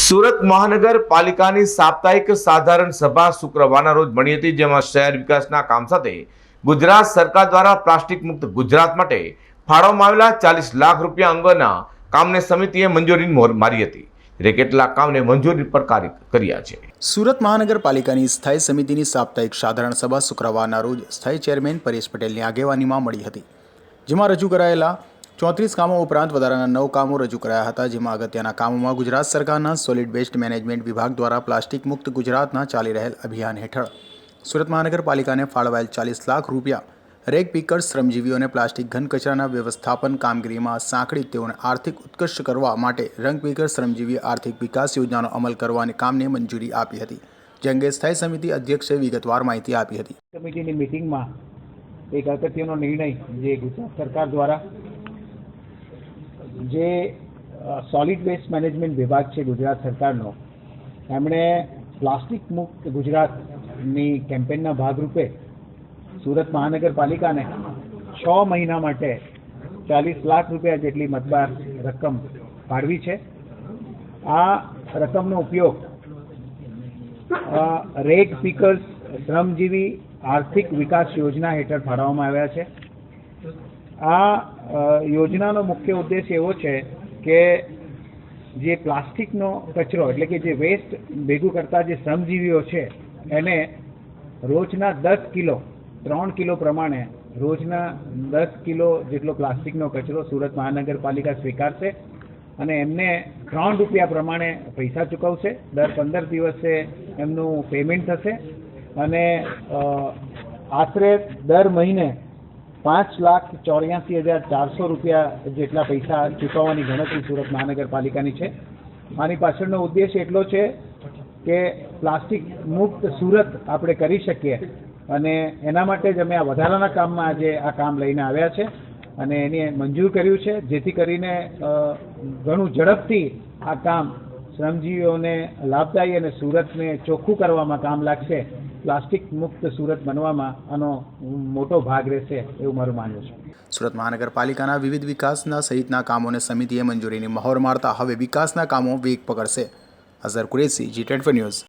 સુરત મહાનગરપાલિકાની સાપ્તાહિક સાધારણ સભા શુક્રવારના રોજ મળી હતી, જેમાં શહેર વિકાસના કામ સાથે ગુજરાત સરકાર દ્વારા પ્લાસ્ટિક મુક્ત ગુજરાત માટે ફાળવવામાં આવેલા ચાલીસ લાખ રૂપિયા અંગેના કામને સમિતિએ મંજૂરીની મોહર મારી હતી. ત્યારે કેટલાક કામને મંજૂરી પર કાર્ય કર્યા છે. સુરત મહાનગરપાલિકાની સ્થાયી સમિતિની સાપ્તાહિક સાધારણ સભા શુક્રવારના રોજ સ્થાયી ચેરમેન પરેશ પટેલની આગેવાનીમાં મળી હતી, જેમાં રજૂ કરાયેલા ચોત્રીસ કામો ઉપરાંત વધારાના નવ કામો રજૂ કરાયા હતા, જેમાં અગત્યના કામોમાં ગુજરાત સરકારના સોલિડ વેસ્ટ મેનેજમેન્ટ વિભાગ દ્વારા પ્લાસ્ટિક મુક્ત ગુજરાતના ચાલી રહેલ અભિયાન હેઠળ સુરત મહાનગરપાલિકાને ફાળવાયેલ ચાલીસ લાખ રૂપિયા રેક પીકર્સ શ્રમજીવીઓને પ્લાસ્ટિક ઘન કચરાના વ્યવસ્થાપન કામગીરીમાં સાંકળી તેઓને આર્થિક ઉત્કર્ષ કરવા માટે રંગ શ્રમજીવી આર્થિક વિકાસ યોજનાનો અમલ કરવાની કામને મંજૂરી આપી હતી, જે અંગે સ્થાયી સમિતિ અધ્યક્ષે વિગતવાર માહિતી આપી હતી. સમિતિની મિટિંગમાં એક અગત્યનો નિર્ણય જે ગુજરાત સરકાર દ્વારા જે સોલિડ વેસ્ટ મેનેજમેન્ટ વિભાગ છે ગુજરાત સરકારનો, એમણે પ્લાસ્ટિક મુક્ત ગુજરાતની કેમ્પેનના ભાગરૂપે સુરત મહાનગરપાલિકાને છ મહિના માટે ચાલીસ લાખ રૂપિયા જેટલી મતબાર રકમ ફાળવી છે. આ રકમનો ઉપયોગ રેગ પીકર્સ શ્રમજીવી આર્થિક વિકાસ યોજના હેઠળ ફાળવવામાં આવ્યા છે. આ યોજનાનો મુખ્ય ઉદ્દેશ એવો છે કે જે પ્લાસ્ટિકનો કચરો એટલે કે જે વેસ્ટ ભેગું કરતા જે શ્રમજીવીઓ છે, એને રોજના દસ કિલો, ત્રણ કિલો પ્રમાણે રોજના દસ કિલો જેટલો પ્લાસ્ટિકનો કચરો સુરત મહાનગરપાલિકા સ્વીકારશે અને એમને ત્રણ રૂપિયા પ્રમાણે પૈસા ચૂકવશે. દર પંદર દિવસે એમનું પેમેન્ટ થશે અને આશરે દર મહિને પાંચ લાખ ચોર્યાસી હજાર ચારસો રૂપિયા જેટલા પૈસા ચૂકવવાની ગણતરી સુરત મહાનગરપાલિકાની છે. આની પાછળનો ઉદ્દેશ એટલો છે કે પ્લાસ્ટિક મુક્ત સુરત આપણે કરી શકીએ અને એના માટે જ અમે આ વધારાના કામમાં આજે આ કામ લઈને આવ્યા છે અને એને મંજૂર કર્યું છે. જેથી કરીને ઘણું ઝડપથી આ કામ શ્રમજીવીઓને લાભદાયી અને સુરતને ચોખ્ખું કરવામાં કામ લાગશે પ્લાસ્ટિક મુક્ત સુરત બનવામાં આનો મોટો ભાગ રહેશે એવું મારું માનવું છે. સુરત મહાનગરપાલિકાના વિવિધ વિકાસના સહિતના કામોને સમિતિએ મંજૂરીની મહોર મારતા હવે વિકાસના કામો વેગ પકડશે. Azhar Qureshi ji twenty news